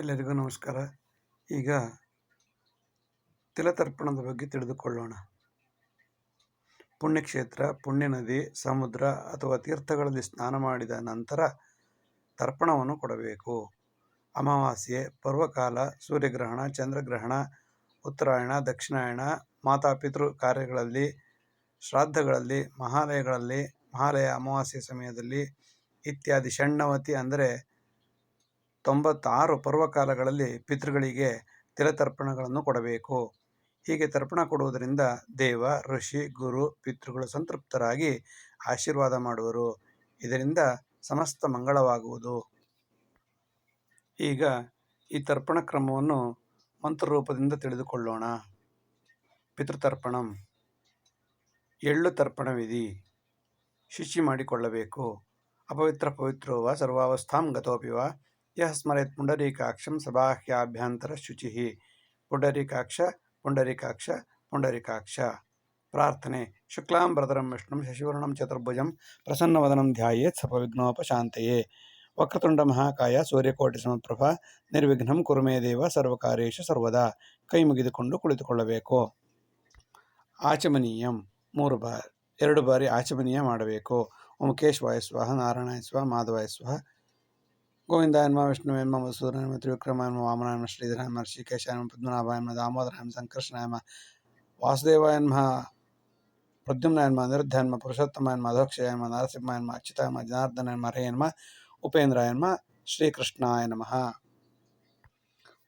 ಎಲ್ಲರಿಗೂ ನಮಸ್ಕಾರ. ಈಗ ತಿಲತರ್ಪಣದ ಬಗ್ಗೆ ತಿಳಿದುಕೊಳ್ಳೋಣ. ಪುಣ್ಯಕ್ಷೇತ್ರ, ಪುಣ್ಯ ನದಿ, ಸಮುದ್ರ ಅಥವಾ ತೀರ್ಥಗಳಲ್ಲಿ ಸ್ನಾನ ಮಾಡಿದ ನಂತರ ತರ್ಪಣವನ್ನು ಕೊಡಬೇಕು. ಅಮಾವಾಸ್ಯೆ, ಪರ್ವಕಾಲ, ಸೂರ್ಯಗ್ರಹಣ, ಚಂದ್ರಗ್ರಹಣ, ಉತ್ತರಾಯಣ, ದಕ್ಷಿಣಾಯಣ, ಮಾತಾಪಿತೃ ಕಾರ್ಯಗಳಲ್ಲಿ, ಶ್ರಾದ್ದಗಳಲ್ಲಿ, ಮಹಾಲಯಗಳಲ್ಲಿ, ಮಹಾಲಯ ಅಮಾವಾಸ್ಯೆ ಸಮಯದಲ್ಲಿ ಇತ್ಯಾದಿ ಷಣ್ಣವತಿ ಅಂದರೆ ತೊಂಬತ್ತಾರು ಪರ್ವಕಾಲಗಳಲ್ಲಿ ಪಿತೃಗಳಿಗೆ ತಿಲತರ್ಪಣಗಳನ್ನು ಕೊಡಬೇಕು. ಹೀಗೆ ತರ್ಪಣ ಕೊಡುವುದರಿಂದ ದೇವ, ಋಷಿ, ಗುರು, ಪಿತೃಗಳು ಸಂತೃಪ್ತರಾಗಿ ಆಶೀರ್ವಾದ ಮಾಡುವರು. ಇದರಿಂದ ಸಮಸ್ತ ಮಂಗಳವಾಗುವುದು. ಈಗ ಈ ತರ್ಪಣ ಕ್ರಮವನ್ನು ಮಂತ್ರರೂಪದಿಂದ ತಿಳಿದುಕೊಳ್ಳೋಣ. ಪಿತೃತರ್ಪಣಂ. ಎಳ್ಳು ತರ್ಪಣವಿಧಿ. ಶುಚಿ ಮಾಡಿಕೊಳ್ಳಬೇಕು. ಅಪವಿತ್ರ ಪವಿತ್ರೋವ ಸರ್ವಾವಸ್ಥಾಂ ಗತೋಪಿ ವಾ ಯಃ ಸ್ಮರೆತ್ ಪುಂಡರೀಕಾಕ್ಷಂ ಸಬಾಹ್ಯಾಭ್ಯಂತರ ಶುಚಿ ಪುಂಡರೀಕಾಕ್ಷ ಪುಂಡರೀಕಾಕ್ಷ ಪುಂಡರೀಕಾಕ್ಷ ಪ್ರಾರ್ಥನೆ ಶುಕ್ಲಾಂಬರಧರಂ ವಿಷ್ಣು ಶಶಿವರ್ಣಂ ಚತುರ್ಭುಜಂ ಪ್ರಸನ್ನವದನಂ ಧ್ಯಾಯೇತ್ ಸಪವಿಘ್ನೋಪಶಾಂತಯೇ. ವಕ್ರತುಂಡ ಮಹಾಕಾಯ ಸೂರ್ಯಕೋಟಿ ಸಮಪ್ರಭ, ನಿರ್ವಿಘ್ನಂ ಕುರುಮೇ ದೇವ ಸರ್ವಕಾರ್ಯೇಶು ಸರ್ವದಾ. ಕೈ ಮುಗಿದುಕೊಂಡು ಕುಳಿತುಕೊಳ್ಳಬೇಕು. ಆಚಮನೀಯಂ, ಮೂರು ಬಾರಿ, ಎರಡು ಬಾರಿ ಆಚಮನೀಯ ಮಾಡಬೇಕು. ಓಂಕೇಶ್ ಸ್ವಾಹ ನಾರಾಯಣ ಸ್ವಾಹ, ಮಾಧವಾಯ ಸ್ವಾಹ. ಗೋವಿಂದಾಯನ್ಮ ವಿಷ್ಣುವೇನ್ಮ ಮಧುಸೂದನಮ ತ್ರಿವಿಕ್ರಮಾಯನ್ಮ ವಾಮನಾಯನ್ಮ ಶ್ರೀಧರಾಯನ್ಮ ಋಷಿಕೇಶಾಯನ್ಮ ಪದ್ಮನಾಭಾಯನ್ಮ ದಾಮೋದರಾಯನ್ಮ ಸಂಕರ್ಷಣಾಯನ್ಮ ವಾಸುದೇವಾಯನ್ಮ ಪ್ರದ್ಯುಮ್ನಾಯನ್ಮ ನಿರುದ್ಧಾಯನ್ಮ ಪುರುಷೋತ್ತಮಾಯನ್ಮ ಅಧೋಕ್ಷಯಾಯನ್ಮ ನರಸಿಂಹಾಯನ್ಮ ಅಚ್ಯುತಾಯನ್ಮ ಜನಾರ್ದನಯನ್ಮ ಹರೇಯನ್ಮ ಉಪೇಂದ್ರಾಯನ್ಮ ಶ್ರೀಕೃಷ್ಣಾಯ ನಮಃ.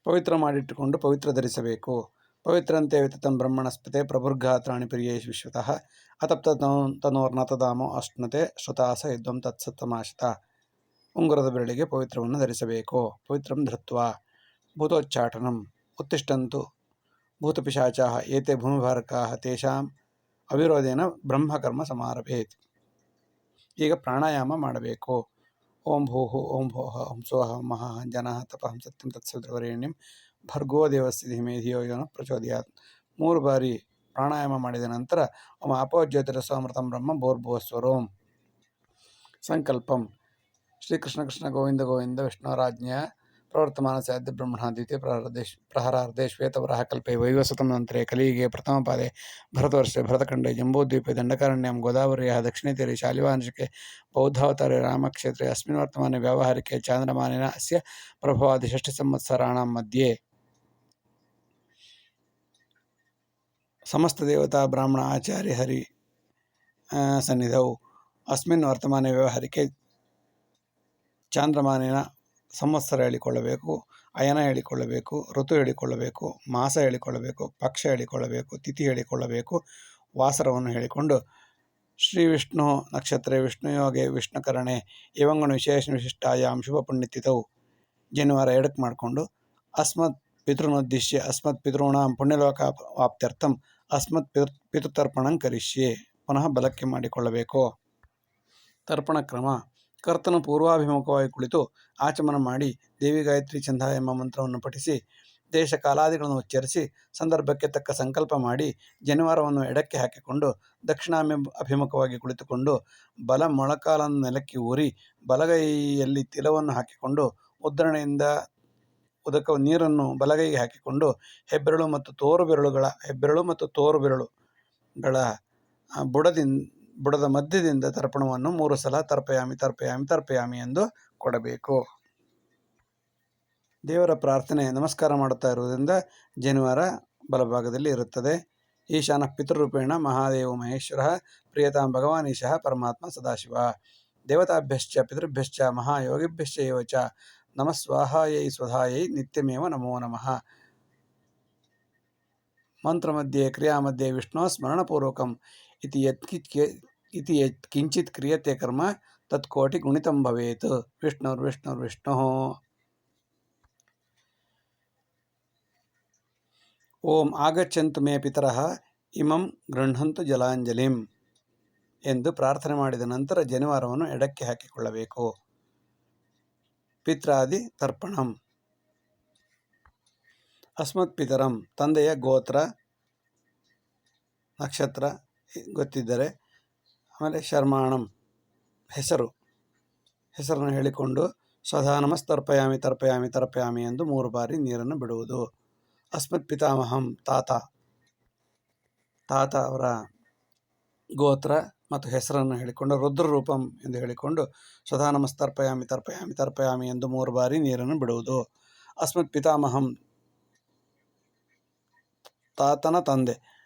ಪವಿತ್ರ ಮಾಡಿಟ್ಟುಕೊಂಡು ಪವಿತ್ರ ಧರಿಸಬೇಕು. ಪವಿತ್ರಂತೆ ವಿತತಂ ಬ್ರಹ್ಮಣಸ್ಪತೆ ಪ್ರಭುರ್ಘಾತ್ರಾಣಿ ಪ್ರಿಯೇಶ್ ವಿಶ್ವತಃ, ಅತಪ್ತ ತನೋರ್ನತದಾಮೋ ಅಶ್ನುತೆ ಶ್ರುತಾಸ ಯುದ್ಧಂ ತತ್ಸತ್ತಮಾಶಿತ ಉಂಗುರದ ಬೆರಳಿಗೆ ಪವಿತ್ರವನ್ನು ಧರಿಸಬೇಕು. ಪವಿತ್ರಂ ಧೃತ್ವ ಭೂತೋಚ್ಚಾಟನಂ ಉತ್ತಿಷ್ಟಂತು ಭೂತಪಿಶಾಚಾ ಏತೆ ಭೂಮಿಭಾರಕಾ ತೇಷಾಂ ಅವಿರೋಧೇನ ಬ್ರಹ್ಮಕರ್ಮ ಸಮಾರಭೇತ್. ಈಗ ಪ್ರಾಣಾಯಾಮ ಮಾಡಬೇಕು. ಓಂ ಭೂಹು, ಓಂ ಭೋಹ, ಓಂ ಸೋಹ, ಮಹ, ಜನಃ ತಪಃ ಸತ್ಯಂ ತತ್ಸವಿತೃವರೇಣ್ಯಂ ಭರ್ಗೋ ದೇವಸ್ಯ ಧೀಮೇ ಧಿಯೋ ಯೋನ ಪ್ರಚೋದಯಾತ್. ಮೂರು ಬಾರಿ ಪ್ರಾಣಾಯಾಮ ಮಾಡಿದ ನಂತರ, ಓಂ ಅಪೋಜ್ಯೋತಿರಸಾಮೃತಂ ಬ್ರಹ್ಮ ಭೋರ್ಭುವಸ್ವರೋಂ. ಸಂಕಲ್ಪಂ. ಶ್ರೀಕೃಷ್ಣ ಕೃಷ್ಣ ಗೋವಿಂದ ಗೋವಿಂದ ವಿಷ್ಣುರಾಜ್ಞೆಯ ಪ್ರವರ್ತಮಾನಸ್ಯಾದ್ಯ ಬ್ರಹ್ಮಣಾದಿತ್ಯ ಪ್ರಹರದೇಶ್ ಪ್ರಹರಾರ್ಧೆ ಶ್ವೇತವರಹ ಕಲ್ಪೆ ವೈವಸತಂ ನಂತರೆ ಕಲಿಯುಗೆ ಪ್ರಥಮಪಾದೆ ಭರತವರ್ಷೆ ಭರತಖಂಡೆ ಜಂಬೂದ್ವೀಪೆ ದಂಡಕಾರಣ್ಯಂ ಗೋದಾವರ್ಯಾः ದಕ್ಷಿಣೆ ತೀರೆ ಶಾಲಿವಾಂಶಿಕೆ ಬೌದ್ಧಾವತಾರೆ ರಾಮಕ್ಷೇತ್ರೆ अस्मिन् वर्तमाने व्यावहारिके चान्द्रमानेन अस्य प्रभवादि षष्टिसंवत्सराणां मध्ये समस्तदेवता ब्राह्मण आचार्य हरि सन्निधौ अस्मिन् वर्तमाने ವ್ಯವಹಾರಿಕೆ ಚಾಂದ್ರಮಾನಿನ ಸಂವತ್ಸರ ಹೇಳಿಕೊಳ್ಳಬೇಕು, ಅಯನ ಹೇಳಿಕೊಳ್ಳಬೇಕು, ಋತು ಹೇಳಿಕೊಳ್ಳಬೇಕು, ಮಾಸ ಹೇಳಿಕೊಳ್ಳಬೇಕು, ಪಕ್ಷ ಹೇಳಿಕೊಳ್ಳಬೇಕು, ತಿಥಿ ಹೇಳಿಕೊಳ್ಳಬೇಕು, ವಾಸರವನ್ನು ಹೇಳಿಕೊಂಡು ಶ್ರೀ ವಿಷ್ಣು ನಕ್ಷತ್ರ ವಿಷ್ಣುಯೋಗೆ ವಿಷ್ಣುಕರಣೆ ಇವಂಗಣ ವಿಶೇಷ ವಿಶಿಷ್ಟಾಯಾಮ್ ಶುಭ ಪುಣ್ಯತಿಥವು ಜನಿವಾರ ಎಡಕ್ಕೆ ಮಾಡಿಕೊಂಡು ಅಸ್ಮತ್ ಪಿತೃನುದ್ದೇಶ್ಯ, ಅಸ್ಮತ್ ಪಿತೃಣಾಂ ಪುಣ್ಯಲೋಕ ವಾಪ್ತ್ಯರ್ಥಂ, ಅಸ್ಮತ್ ಪಿತೃ ಪಿತೃತರ್ಪಣಂ ಕರಿಷ್ಯೆ, ಪುನಃ ಬಲಕ್ಕೆ ಮಾಡಿಕೊಳ್ಳಬೇಕು. ತರ್ಪಣ ಕ್ರಮ. ಕರ್ತನು ಪೂರ್ವಾಭಿಮುಖವಾಗಿ ಕುಳಿತು ಆಚಮನ ಮಾಡಿ ದೇವಿ ಗಾಯತ್ರಿ ಚಂದ ಎಂಬ ಮಂತ್ರವನ್ನು ಪಠಿಸಿ, ದೇಶ ಕಾಲಾದಿಗಳನ್ನು ಉಚ್ಚರಿಸಿ, ಸಂದರ್ಭಕ್ಕೆ ತಕ್ಕ ಸಂಕಲ್ಪ ಮಾಡಿ, ಜನಿವಾರವನ್ನು ಎಡಕ್ಕೆ ಹಾಕಿಕೊಂಡು, ದಕ್ಷಿಣಾಮಿ ಅಭಿಮುಖವಾಗಿ ಕುಳಿತುಕೊಂಡು, ಬಲ ಮೊಳಕಾಲನ್ನು ನೆಲಕ್ಕೆ ಊರಿ, ಬಲಗೈಯಲ್ಲಿ ತಿಲವನ್ನು ಹಾಕಿಕೊಂಡು ಉದ್ಧರಣೆಯಿಂದ ಉದಕ ನೀರನ್ನು ಬಲಗೈಗೆ ಹಾಕಿಕೊಂಡು, ಹೆಬ್ಬೆರಳು ಮತ್ತು ತೋರು ಬೆರಳುಗಳ ಹೆಬ್ಬೆರಳು ಮತ್ತು ತೋರು ಬೆರಳುಗಳ ಬುಡದಿಂದ ಬುಡದ ಮಧ್ಯದಿಂದ ತರ್ಪಣವನ್ನು ಮೂರು ಸಲ ತರ್ಪಯಾಮಿ ತರ್ಪಯಾಮಿ ತರ್ಪಯಾಮಿ ಎಂದು ಕೊಡಬೇಕು. ದೇವರ ಪ್ರಾರ್ಥನೆ ನಮಸ್ಕಾರ ಮಾಡುತ್ತಾ ಇರುವುದರಿಂದ ಜನಿವಾರ ಬಲಭಾಗದಲ್ಲಿ ಇರುತ್ತದೆ. ಈಶಾನ ಪಿತೃರೂಪೇಣ ಮಹಾದೇವ ಮಹೇಶ್ವರ ಪ್ರಿಯತಾಂ ಭಗವಾನೀಶಃ ಪರಮಾತ್ಮ ಸದಾಶಿವ. ದೇವತಾಭ್ಯಶ್ಚ ಪಿತೃಭ್ಯಶ್ಚ ಮಹಾಯೋಗಿಭ್ಯಶ್ಚ ಯೋಚ ನಮಃ ಸ್ವಾಹಾಯೈ ಸ್ವಧಾಯೈ ನಿತ್ಯಮೇವ ನಮೋ ನಮಃ. ಮಂತ್ರಮಧ್ಯೆ, ಕ್ರಿಯಾಮಧ್ಯೆ ವಿಷ್ಣು ಸ್ಮರಣಪೂರ್ವಕಂ ಇತಿ ಯತ್ಕಿತ್ಕೆ इति यत् किञ्चित् क्रियते कर्म तत् कोटिगुणितं भवेत् विष्णुर्विष्णुर्विष्णुः ಓಂ ಆಗಚ್ಚಂತು ಮೇ ಪಿತರಃ ಇಮಂ ಗೃಹಂತು ಜಲಾಂಜಲಿಂ ಎಂದು ಪ್ರಾರ್ಥನೆ ಮಾಡಿದ ನಂತರ ಜನಿವಾರವನ್ನು ಎಡಕ್ಕೆ ಹಾಕಿಕೊಳ್ಳಬೇಕು ಪಿತ್ರಾದಿ ತರ್ಪಣಂ ಅಸ್ಮತ್ ಪಿತರಂ ತಂದೆಯ ಗೋತ್ರ ನಕ್ಷತ್ರ ಗೊತ್ತಿದ್ದರೆ ಆಮೇಲೆ ಶರ್ಮಾಣಂ ಹೆಸರು. ಹೆಸರನ್ನು ಹೇಳಿಕೊಂಡು ಸದಾ ತರ್ಪಯಾಮಿ ತರ್ಪಯಾಮಿ ತರ್ಪಯಾಮಿ ಎಂದು ಮೂರು ಬಾರಿ ನೀರನ್ನು ಬಿಡುವುದು. ಅಸ್ಮತ್ ಪಿತಾಮಹಂ ತಾತ. ತಾತ ಅವರ ಗೋತ್ರ ಮತ್ತು ಹೆಸರನ್ನು ಹೇಳಿಕೊಂಡು ರುದ್ರ ರೂಪಂ ಎಂದು ಹೇಳಿಕೊಂಡು ಸದಾ ನಮಸ್ತರ್ಪಯಾಮಿ ತರ್ಪಯಾಮಿ ತರ್ಪಯಾಮಿ ಎಂದು ಮೂರು ಬಾರಿ ನೀರನ್ನು ಬಿಡುವುದು. ಅಸ್ಮತ್ ಪಿತಾಮಹಂ ತಾತನ ತಂದೆ.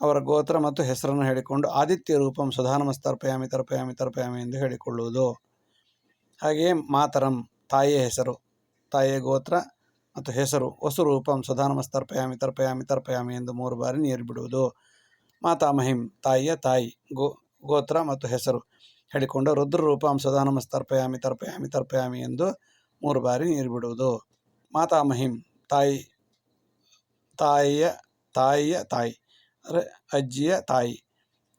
ಅವರ ಗೋತ್ರ ಮತ್ತು ಹೆಸರನ್ನು ಹೇಳಿಕೊಂಡು ಆದಿತ್ಯ ರೂಪಂ ಸದಾ ತರ್ಪಯಾಮಿ ತರ್ಪಯಾಮಿ ತರ್ಪಯಾಮಿ ಎಂದು ಹೇಳಿಕೊಳ್ಳುವುದು. ಹಾಗೆಯೇ ಮಾತರಂ ತಾಯಿಯ ಹೆಸರು ತಾಯಿಯ ಗೋತ್ರ ಮತ್ತು ಹೆಸರು, ವಸು ರೂಪಂ ಸದಾ ತರ್ಪಯಾಮಿ ತರ್ಪಯಾಮಿ ತರ್ಪಯಾಮಿ ಎಂದು ಮೂರು ಬಾರಿ ನೀರು ಬಿಡುವುದು ಮಾತಾಮಹಿಂ ತಾಯಿಯ ತಾಯಿ, ಗೋ, ಗೋತ್ರ ಮತ್ತು ಹೆಸರು ಹೇಳಿಕೊಂಡು ರುದ್ರ ರೂಪಂ ಸದಾ ನಮಸ್ತರ್ಪಯಾಮಿ ತರ್ಪಯಾಮಿ ತರ್ಪಯಾಮಿ ಎಂದು ಮೂರು ಬಾರಿ ನೀರು ಬಿಡುವುದು ಮಾತಾಮಹಿಂ ತಾಯಿ, ತಾಯಿಯ ತಾಯಿಯ ತಾಯಿ ಅಂದರೆ ಅಜ್ಜಿಯ ತಾಯಿ.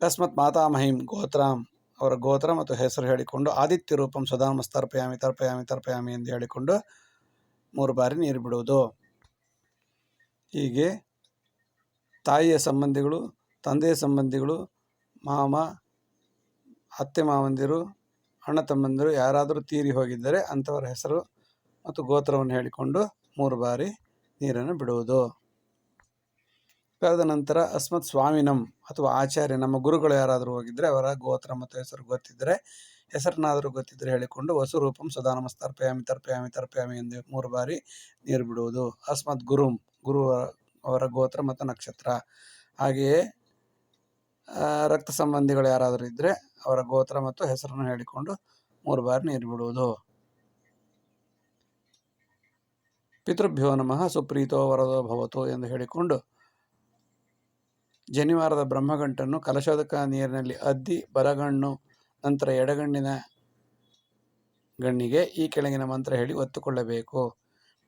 ತಸ್ಮತ್ ಮಾತಾಮಹಿಂ ಗೋತ್ರಾಂ. ಅವರ ಗೋತ್ರ ಮತ್ತು ಹೆಸರು ಹೇಳಿಕೊಂಡು ಆದಿತ್ಯ ರೂಪಂ ಸದಾ ತರ್ಪಯಾಮಿ ತರ್ಪಯಾಮಿ ತರ್ಪಯಾಮಿ ಎಂದು ಹೇಳಿಕೊಂಡು ಮೂರು ಬಾರಿ ನೀರು ಬಿಡುವುದು. ಹೀಗೆ ತಾಯಿಯ ಸಂಬಂಧಿಗಳು, ತಂದೆಯ ಸಂಬಂಧಿಗಳು, ಮಾಮ, ಅತ್ತೆ ಮಾವಂದಿರು, ಅಣ್ಣ ತಮ್ಮಂದಿರು ಯಾರಾದರೂ ತೀರಿ ಹೋಗಿದ್ದರೆ ಅಂಥವರ ಹೆಸರು ಮತ್ತು ಗೋತ್ರವನ್ನು ಹೇಳಿಕೊಂಡು ಮೂರು ಬಾರಿ ನೀರನ್ನು ಬಿಡುವುದು. ಕಳೆದ ನಂತರ ಅಸ್ಮತ್ ಸ್ವಾಮಿನಂ ಅಥವಾ ಆಚಾರ್ಯ, ನಮ್ಮ ಗುರುಗಳು ಯಾರಾದರೂ ಹೋಗಿದ್ರೆ ಅವರ ಗೋತ್ರ ಮತ್ತು ಹೆಸರು ಗೊತ್ತಿದ್ದರೆ, ಹೆಸರನ್ನಾದರೂ ಗೊತ್ತಿದ್ದರೆ ಹೇಳಿಕೊಂಡು ವಸುರೂಪಂ ಸದಾ ನಮಸ್ತರ್ಪಯಾಮಿ ತರ್ಪಯಾಮಿ ತರ್ಪಯಾಮಿ ಎಂದು ಮೂರು ಬಾರಿ ನೀರು ಬಿಡುವುದು. ಅಸ್ಮತ್ ಗುರುಂ, ಗುರು ಅವರ ಗೋತ್ರ ಮತ್ತು ನಕ್ಷತ್ರ. ಹಾಗೆಯೇ ರಕ್ತ ಸಂಬಂಧಿಗಳು ಯಾರಾದರೂ ಇದ್ದರೆ ಅವರ ಗೋತ್ರ ಮತ್ತು ಹೆಸರನ್ನು ಹೇಳಿಕೊಂಡು ಮೂರು ಬಾರಿ ನೀರು ಬಿಡುವುದು. ಪಿತೃಭ್ಯೋ ನಮಃ, ಸುಪ್ರೀತೋ ವರದೋ ಭವತು ಎಂದು ಹೇಳಿಕೊಂಡು ಜನಿವಾರದ ಬ್ರಹ್ಮಗಂಟನ್ನು ಕಲಶೋದಕ ನೀರಿನಲ್ಲಿ ಅದ್ದಿ ಬರಗಣ್ಣು, ನಂತರ ಎಡಗಣ್ಣಿನ ಗಣ್ಣಿಗೆ ಈ ಕೆಳಗಿನ ಮಂತ್ರ ಹೇಳಿ ಒತ್ತುಕೊಳ್ಳಬೇಕು.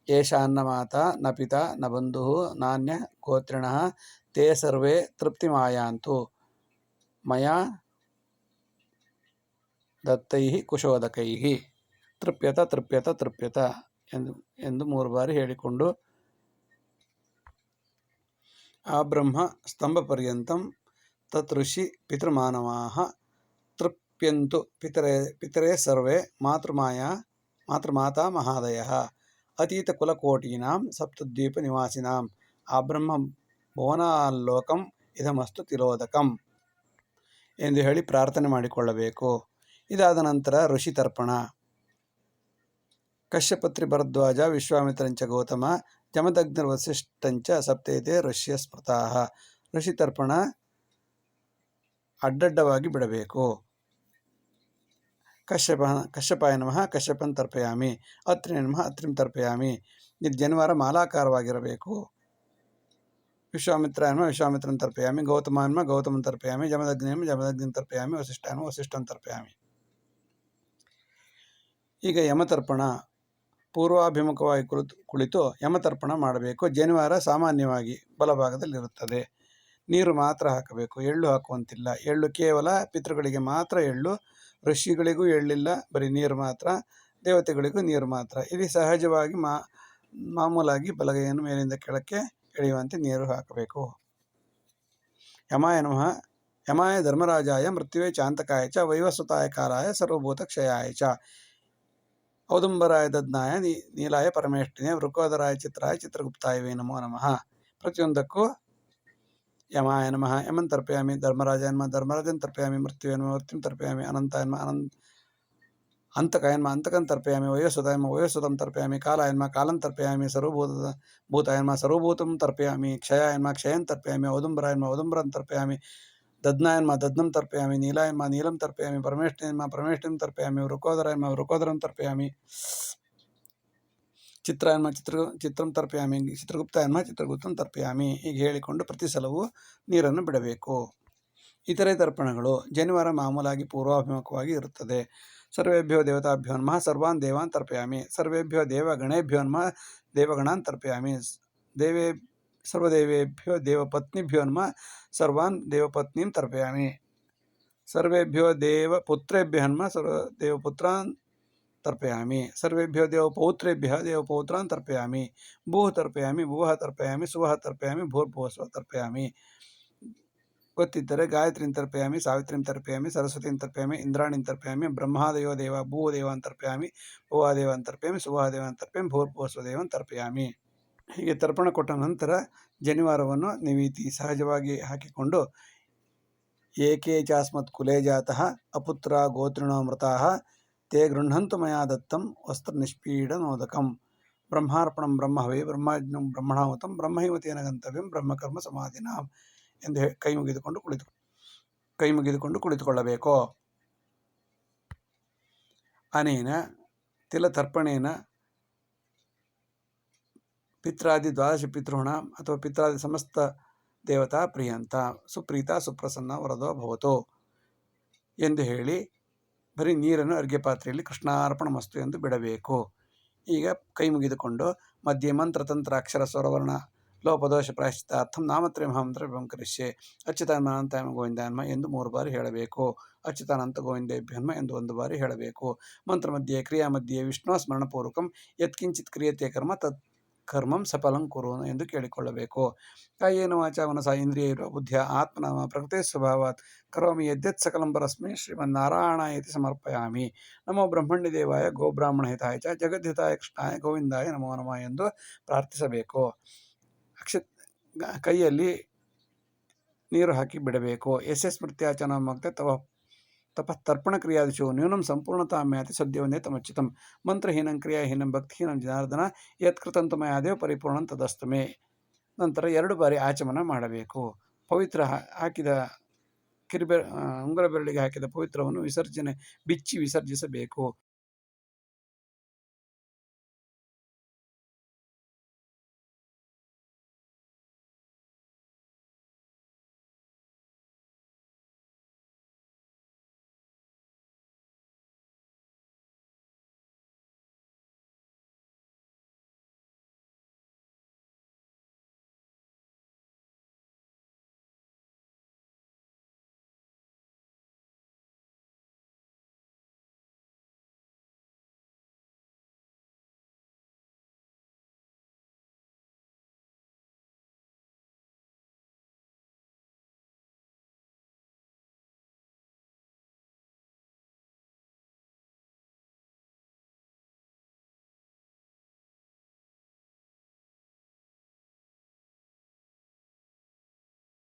ಏಷ ಅನ್ನಮಾತ ನ ಪಿತ ನ ಬಂಧು ನಾಣ್ಯ ಗೋತ್ರಿಣ ತೇ ಸರ್ವೇ ತೃಪ್ತಿಮಾಯಾಂತು. ಮಯಾ ದತ್ತೈ ಕುಶೋದಕೈ. ತೃಪ್ಯತ ತೃಪ್ಯತ ತೃಪ್ಯತ ಎಂದು ಎಂದು ಮೂರು ಬಾರಿ ಹೇಳಿಕೊಂಡು ಆ ಬ್ರಹ್ಮ ಸ್ತಂಭಪರ್ಯಂತಂ ತತ್ ಋಷಿ ಪಿತೃಮಾನವಾಹ ತೃಪ್ಯಂತು ಪಿತರೇ ಪಿತರೇ ಸರ್ವೇ ಮಾತೃಮಾಯ, ಮಾತೃಮಾತಾ ಮಹಾದಯಃ. ಅತೀತಕುಲಕೋಟೀನಾಂ ಸಪ್ತದ್ವೀಪ ನಿವಾಸಿನಾಂ. ಆ ಬ್ರಹ್ಮ ಭುವನಾಲ್ಲೋಕಂ ಇದಮಸ್ತು ತಿಲೋದಕಂ ಎಂದು ಹೇಳಿ ಪ್ರಾರ್ಥನೆ ಮಾಡಿಕೊಳ್ಳಬೇಕು. ಇದಾದ ನಂತರ ಋಷಿ ತರ್ಪಣ. ಕಶ್ಯಪತ್ರಿ ಭರದ್ವಾಜ ವಿಶ್ವಾಮಿತ್ರಂಚ ಗೌತಮ ಜಮದಗ್ನಿರ್ವಸಿಷ್ಠಂಚ ಸಪ್ತೈತೆ ಋಷ್ಯ ಸ್ಮೃತಾಹ. ಋಷಿ ತರ್ಪಣ ಅಡ್ಡಡ್ಡವಾಗಿ ಬಿಡಬೇಕು. ಕಶ್ಯಪ, ಕಶ್ಯಪಾಯ ನಮಃ, ಕಶ್ಯಪನ್ ತರ್ಪಯಾಮಿ. ಅತ್ರಿ ನಮಃ, ಅತ್ರಿಂ ತರ್ಪಯಾಮಿ. ಇದು ಜನಿವಾರ ಮಾಲಾಕಾರವಾಗಿರಬೇಕು. ವಿಶ್ವಾಮಿತ್ರ ನಮಃ, ವಿಶ್ವಾಮಿತ್ರನ್ ತರ್ಪಯಾಮಿ. ಗೌತಮ ನಮಃ, ಗೌತಮನ್ ತರ್ಪಯಾಮಿ. ಜಮದಗ್ನೆಂ ಜಮದಗ್ನಂ ತರ್ಪಯಾಮಿ. ವಸಿಷ್ಠ ನಮಃ, ವಸಿಷ್ಠನ್ ತರ್ಪಯಾಮಿ. ಈಗ ಯಮತರ್ಪಣ. ಪೂರ್ವಾಭಿಮುಖವಾಗಿ ಕುಳಿತು ಕುಳಿತು ಯಮತರ್ಪಣ ಮಾಡಬೇಕು. ಜನಿವಾರ ಸಾಮಾನ್ಯವಾಗಿ ಬಲಭಾಗದಲ್ಲಿರುತ್ತದೆ. ನೀರು ಮಾತ್ರ ಹಾಕಬೇಕು. ಎಳ್ಳು ಹಾಕುವಂತಿಲ್ಲ. ಎಳ್ಳು ಕೇವಲ ಪಿತೃಗಳಿಗೆ ಮಾತ್ರ ಎಳ್ಳು, ಋಷಿಗಳಿಗೂ ಎಳ್ಳಿಲ್ಲ. ಬರೀ ನೀರು ಮಾತ್ರ, ದೇವತೆಗಳಿಗೂ ನೀರು ಮಾತ್ರ. ಇಲ್ಲಿ ಸಹಜವಾಗಿ ಮಾ, ಮಾಮೂಲಾಗಿ ಬಲಗೈಯನ್ನು ಮೇಲಿಂದ ಕೆಳಕ್ಕೆ ಎಳೆಯುವಂತೆ ನೀರು ಹಾಕಬೇಕು. ಯಮಾಯ ನಮಃ. ಯಮಾಯ ಧರ್ಮರಾಜಾಯ ಮೃತ್ಯುವೆ ಚಾಂತಕಾಯಚ ಚ ವೈವಸ್ವತಾಯ ಕಾಲಾಯ ಸರ್ವಭೂತ ಕ್ಷಯಾಯ ಔದುಂಬರಾಯ ದದ್ನಾಯ ನೀ ನೀಲಾಯ ಪರಮೇಷ್ಠಿನೇ ವೃಕೋದರಾಯ ಚಿತ್ರಾಯ ಚಿತ್ರಗುಪ್ತಾಯ ವೇ ನಮೋ ನಮಃ ಪ್ರತಿಯೊಂದಕ್ಕೂ ಯಮಾಯ ನಮಃ ಯಮನ್ ತರ್ಪಯಾಮಿ ಧರ್ಮರಾಜ ನಮಃ ಧರ್ಮರಾಜನ್ ತರ್ಪಯಾಮಿ ಮೃತ್ಯುವೆ ನಮಃ ಮೃತ್ಯುಂ ತರ್ಪಯಾಮಿ ಅನಂತಾಯ ನಮಃ ಅನಂತ ಅಂತಕಾಯ ನಮಃ ಅಂತಕನ್ ತರ್ಪಯಾಮಿ ವಯೋಸುತಾಯ ನಮಃ ವಯೋಸುತಂ ತರ್ಪಯಾಮಿ ಕಾಲಾಯ ನಮಃ ಕಾಲಂ ತರ್ಪಯಾಮಿ ಸರ್ವಭೂತ ಭೂತಾಯ ನಮಃ ಸರ್ವಭೂತಂ ತರ್ಪಯಾಮಿ ಕ್ಷಯಾಯ ನಮಃ ಕ್ಷಯಂ ತರ್ಪಯಾಮಿ ಔದುಂಬರಾಯ ನಮಃ ಔದುಂಬರಂ ತರ್ಪಯಾಮಿ ದದ್ನಾಯ ನಮಃ ದದ್ನಂ ತರ್ಪಯಾಮಿ ನೀಲಾಯ ನಮಃ ನೀಲಂ ತರ್ಪಯಾಮಿ ಪರಮೇಷ್ಠಿ ನಮಃ ಪರಮೇಷ್ಠಿಂ ತರ್ಪಯಾಮಿ ವೃಕೋದರಾಯ ನಮಃ ವೃಕೋದರಂ ತರ್ಪಯಾಮಿ ಚಿತ್ರಾಯ ನಮಃ ಚಿತ್ರ ಚಿತ್ರಂ ತರ್ಪಯಾಮಿ ಚಿತ್ರಗುಪ್ತಾಯ ನಮಃ ಚಿತ್ರಗುಪ್ತಂ ತರ್ಪಯಾಮಿ ಹೀಗೆ ಹೇಳಿಕೊಂಡು ಪ್ರತಿ ಸಲವೂ ನೀರನ್ನು ಬಿಡಬೇಕು. ಇತರೆ ತರ್ಪಣಗಳು ಜನಿವಾರ ಮಾಮೂಲಾಗಿ ಪೂರ್ವಾಭಿಮುಖವಾಗಿ ಇರುತ್ತದೆ. ಸರ್ವೇಭ್ಯೋ ದೇವತಾಭ್ಯೋ ನಮಃ, ಸರ್ವಾನ್ ದೇವಾನ್ ತರ್ಪಯಾಮಿ, ಸರ್ವೇಭ್ಯೋ ದೇವಗಣೇಭ್ಯೋ ನಮಃ ದೇವಗಣಾನ್ ತರ್ಪಯಾಮಿ, ದೇವೇ ಸರ್ವದೇವೇಭ್ಯೋ ದೇವಪತ್ನಿಭ್ಯೋ ನಮಃ ಸರ್ವಾನ್ ದೇವಪತ್ನೀಂ ತರ್ಪಯಾಮಿ ಸರ್ವೇಭ್ಯೋ ದೇವಪುತ್ರೇಭ್ಯः ನಮಃ ಸರ್ವ ದೇವಪುತ್ರಾನ್ ತರ್ಪಯಾಮಿ ಸರ್ವೇಭ್ಯೋ ದೇವಪೌತ್ರೇಭ್ಯः ದೇವಪೌತ್ರಾನ್ ತರ್ಪಯಾಮಿ ಭೂಃ ತರ್ಪಯಾಮಿ ಭುವಃ ತರ್ಪಯಾಮಿ ಸುವಃ ತರ್ಪಯಾಮಿ ಭೂರ್ಭುವಸ್ವ ತರ್ಪಯಾಮಿ ಗೊತ್ತಿದ್ದರೆ ಗಾಯತ್ರಿಂ ತರ್ಪಯಾಮಿ ಸಾವಿತ್ರಿಂ ತರ್ಪಯಾಮಿ ಸರಸ್ವತಿಂ ತರ್ಪಯಾಮಿ ಇಂದ್ರಾಣಿಂ ತರ್ಪಯಾಮಿ, ಬ್ರಹ್ಮಾದಯೋ ದೇವ ಭೂದೇವಾನ್ ತರ್ಪಯಾಮಿ ಭುವಾದೇವಾನ್ ತರ್ಪಯಾಮಿ ಸುವಾದೇವಾನ್ ತರ್ಪಯಾಮಿ ಭೂರ್ಭುವಸ್ವದೇವನ್ ತರ್ಪಯಾಮಿ। ಹೀಗೆ ತರ್ಪಣ ಕೊಟ್ಟ ನಂತರ ಜನಿವಾರವನ್ನು ನಿವೀತಿ ಸಹಜವಾಗಿ ಹಾಕಿಕೊಂಡು, ಏಕೆ ಚಾಸ್ಮತ್ ಕುಲೇ ಜಾತಃ ಅಪುತ್ರ ಗೋತ್ರಿಣೋ ಮೃತಃ ತೇ ಗೃಹಂತು ಮಯಾ ದತ್ತಂ ವಸ್ತ್ರ ನಿಷ್ಪೀಡನೋದಕಂ ಬ್ರಹ್ಮಾರ್ಪಣಂ ಬ್ರಹ್ಮವೇ ಬ್ರಹ್ಮಾಜ್ಞಂ ಬ್ರಹ್ಮಣಾಹುತಂ ಬ್ರಹ್ಮೈವತೇನ ಗಂತವ್ಯಂ ಬ್ರಹ್ಮಕರ್ಮ ಸಮಾಧಿನ ಎಂದು ಕೈ ಮುಗಿದುಕೊಂಡು ಕುಳಿತು, ಕೈ ಮುಗಿದುಕೊಂಡು ಕುಳಿತುಕೊಳ್ಳಬೇಕು. ಅನೇನ ತಿಲತರ್ಪಣೇನ ಪಿತ್ರಾದಿ ದ್ವಾದಶ ಪಿತೃಣ ಅಥವಾ ಪಿತ್ರಾದಿ ಸಮಸ್ತ ದೇವತಾ ಪ್ರಿಯಂತ. ಸುಪ್ರೀತ, ಸುಪ್ರಸನ್ನ, ವರದೋ ಭವತು ಎಂದು ಹೇಳಿ ಬರೀ ನೀರನ್ನು ಅರ್ಘ್ಯ ಪಾತ್ರೆಯಲ್ಲಿ ಕೃಷ್ಣಾರ್ಪಣ ಮಸ್ತು ಎಂದು ಬಿಡಬೇಕು. ಈಗ ಕೈ ಮುಗಿದುಕೊಂಡು ಮಧ್ಯೆ ಮಂತ್ರ ತಂತ್ರ ಅಕ್ಷರ ಸ್ವರವರ್ಣ ಲೋಪದೋಷ ಪ್ರಾಯಶ್ಚಿತಾರ್ಥಂ ನಾಮತ್ರಯ ಮಹಾಮಂತ್ರ ವ್ಯಂಕರಿಷ್ಯೆ ಗೋವಿಂದ ಗೋವಿಂದಾನ್ಮ ಎಂದು ಮೂರು ಬಾರಿ ಹೇಳಬೇಕು. ಅಚ್ಯುತಾನಂತ ಗೋವಿಂದೇಭ್ಯನ್ಮ ಎಂದು ಒಂದು ಬಾರಿ ಹೇಳಬೇಕು. ಮಂತ್ರ ಮಧ್ಯೆ, ಕ್ರಿಯಾ ಮಧ್ಯೆ, ವಿಷ್ಣು ಸ್ಮರಣಪೂರ್ವಕಂ, ಯತ್ಕಿಂಚಿತ್ ಕ್ರಿಯತೆ ಕರ್ಮ ತತ್ ಕರ್ಮಂ ಸಫಲಂ ಕುರು ಎಂದು ಕೇಳಿಕೊಳ್ಳಬೇಕು. ಕಾಯೇನ ವಾಚ ಮನಸ ಇಂದ್ರಿಯ ಬುದ್ಧಿಯ ಆತ್ಮನಾಮ ಪ್ರಕೃತಿ ಸ್ವಭಾವತ್ ಕರೋಮಿ ಯದ್ಯತ್ ಸಕಲಂ ಪರಸ್ಮೈ ಶ್ರೀಮನ್ನಾರಾಯಣ ಇತಿ ಸಮರ್ಪಯಾಮಿ. ನಮೋ ಬ್ರಹ್ಮಣ್ಯ ದೇವಾಯ ಗೋಬ್ರಾಹ್ಮಣ ಹಿತಾಯ ಚ ಜಗದ್ಹಿತಾಯ ಕೃಷ್ಣಾಯ ಗೋವಿಂದಾಯ ನಮೋ ನಮ ಎಂದು ಪ್ರಾರ್ಥಿಸಬೇಕು. ಅಕ್ಷ ಕೈಯಲ್ಲಿ ನೀರು ಹಾಕಿ ಬಿಡಬೇಕು. ಎಸ್ ಎಸ್ ಮೃತ್ಯಾಚನ ತವ ತಪಃ ತರ್ಪಣ ಕ್ರಿಯಾದಿಶು, ನ್ಯೂನಂ ಸಂಪೂರ್ಣತಾಮ್ಯಾತಿ ಸದ್ಯವನ್ನೇ ತಮಚ್ಯುತಂ ಮಂತ್ರಹೀನಂ ಕ್ರಿಯಾಹೀನಂ ಭಕ್ತಿಹೀನಂ ಜನಾರ್ದನ ಯತ್ಕೃತಂತಮಯ ಅದೇ ಪರಿಪೂರ್ಣಂ ತದಸ್ತಮೆ. ನಂತರ ಎರಡು ಬಾರಿ ಆಚಮನ ಮಾಡಬೇಕು. ಪವಿತ್ರ ಹಾಕಿದ ಕಿರಿಬೆ ಉಂಗುರ ಬೆರಳಿಗೆ ಹಾಕಿದ ಪವಿತ್ರವನ್ನು ವಿಸರ್ಜನೆ, ಬಿಚ್ಚಿ ವಿಸರ್ಜಿಸಬೇಕು.